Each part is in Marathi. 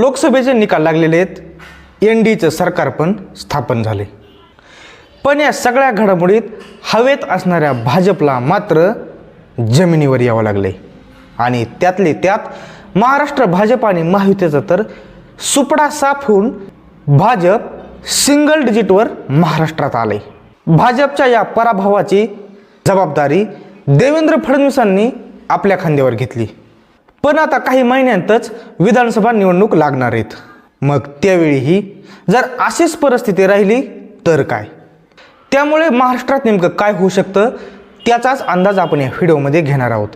लोकसभेचे निकाल लागलेले आहेत. एन डीचं सरकार पण स्थापन झाले. पण या सगळ्या घडामोडीत हवेत असणाऱ्या भाजपला मात्र जमिनीवर यावं लागले. आणि त्यातले त्यात महाराष्ट्र भाजप आणि महायुतीचा तर सुपडा साफ होऊन भाजप सिंगल डिजिटवर महाराष्ट्रात आले. भाजपच्या या पराभवाची जबाबदारी देवेंद्र फडणवीसांनी आपल्या खांद्यावर घेतली. पण आता काही महिन्यांतच विधानसभा निवडणूक लागणार आहेत. मग त्यावेळीही जर अशीच परिस्थिती राहिली तर काय? त्यामुळे महाराष्ट्रात नेमकं काय होऊ शकतं त्याचाच अंदाज आपण या व्हिडिओमध्ये घेणार आहोत.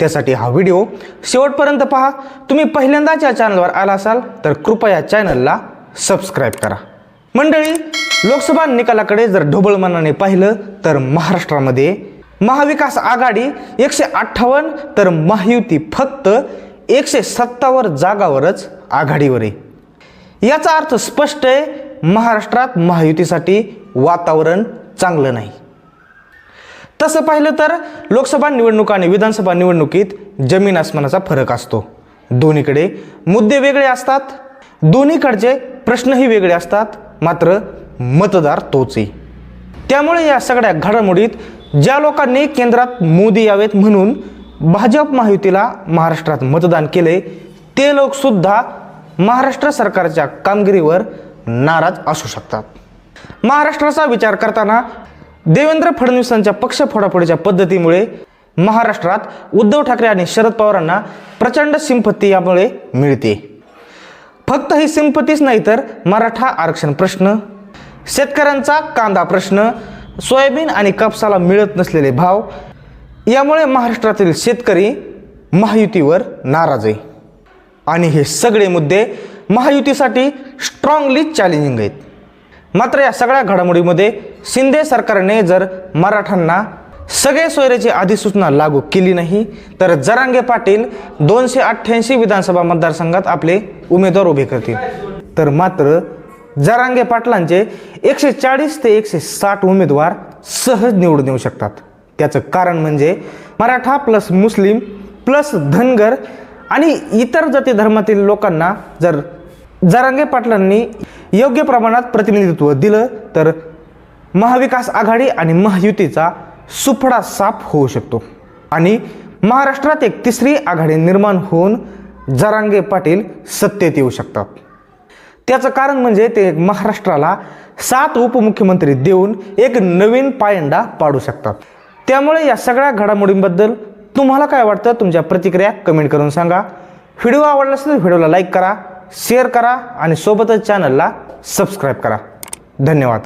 त्यासाठी हा व्हिडिओ शेवटपर्यंत पहा. तुम्ही पहिल्यांदाच या चॅनलवर आला असाल तर कृपया चॅनलला सबस्क्राईब करा. मंडळी लोकसभा निकालाकडे जर ढोबळ मनाने पाहिलं तर महाराष्ट्रामध्ये महाविकास आघाडी एकशे अठ्ठावन्न तर महायुती फक्त एकशे सत्तावर जागावरच आघाडीवर आहे. याचा अर्थ स्पष्ट आहे महाराष्ट्रात महायुतीसाठी वातावरण चांगलं नाही. तसं पाहिलं तर लोकसभा निवडणूक आणि विधानसभा निवडणुकीत जमीन आसमानाचा फरक असतो. दोन्हीकडे मुद्दे वेगळे असतात. दोन्हीकडचे प्रश्नही वेगळे असतात. मात्र मतदार तोच आहे. त्यामुळे या सगळ्या घडामोडीत ज्या लोकांनी केंद्रात मोदी यावेत म्हणून भाजप महायुतीला महाराष्ट्रात मतदान केले ते लोकसुद्धा महाराष्ट्र सरकारच्या कामगिरीवर नाराज असू शकतात. महाराष्ट्राचा विचार करताना देवेंद्र फडणवीसांच्या पक्ष फोडाफोडीच्या पद्धतीमुळे महाराष्ट्रात उद्धव ठाकरे आणि शरद पवारांना प्रचंड सिंपत्ती यामुळे मिळते. फक्त ही सिंपतीच नाही तर मराठा आरक्षण प्रश्न शेतकऱ्यांचा कांदा प्रश्न सोयाबीन आणि कापसाला मिळत नसलेले भाव यामुळे महाराष्ट्रातील शेतकरी महायुतीवर नाराज आहे. आणि हे सगळे मुद्दे महायुतीसाठी स्ट्रॉंगली चॅलेंजिंग आहेत. मात्र या सगळ्या घडामोडीमध्ये शिंदे सरकारने जर मराठ्यांना सगळे सोयऱ्याची अधिसूचना लागू केली नाही तर जरांगे पाटील दोनशे अठ्ठ्याऐंशी विधानसभा मतदारसंघात आपले उमेदवार उभे करतील. तर मात्र जरांगे पाटलांचे एकशे चाळीस ते एकशे साठ उमेदवार सहज निवडून येऊ शकतात. त्याचं कारण म्हणजे Maratha plus Muslim plus Dhangar आणि इतर जाती धर्मातील लोकांना जर जरांगे पाटलांनी योग्य प्रमाणात प्रतिनिधित्व दिलं तर महाविकास आघाडी आणि महायुतीचा सुफडा साफ होऊ शकतो. आणि महाराष्ट्रात एक तिसरी आघाडी निर्माण होऊन जरांगे पाटील सत्तेत येऊ शकतात. त्याचं कारण म्हणजे ते महाराष्ट्राला सात उपमुख्यमंत्री देऊन एक नवीन पायंडा पाडू शकतात. त्यामुळे या सगळ्या घडामोडींबद्दल तुम्हाला काय वाटतं? तुमच्या प्रतिक्रिया कमेंट करून सांगा. व्हिडिओ आवडला असेल तर व्हिडिओला लाईक करा शेअर करा आणि सोबतच चॅनलला सबस्क्राईब करा. धन्यवाद.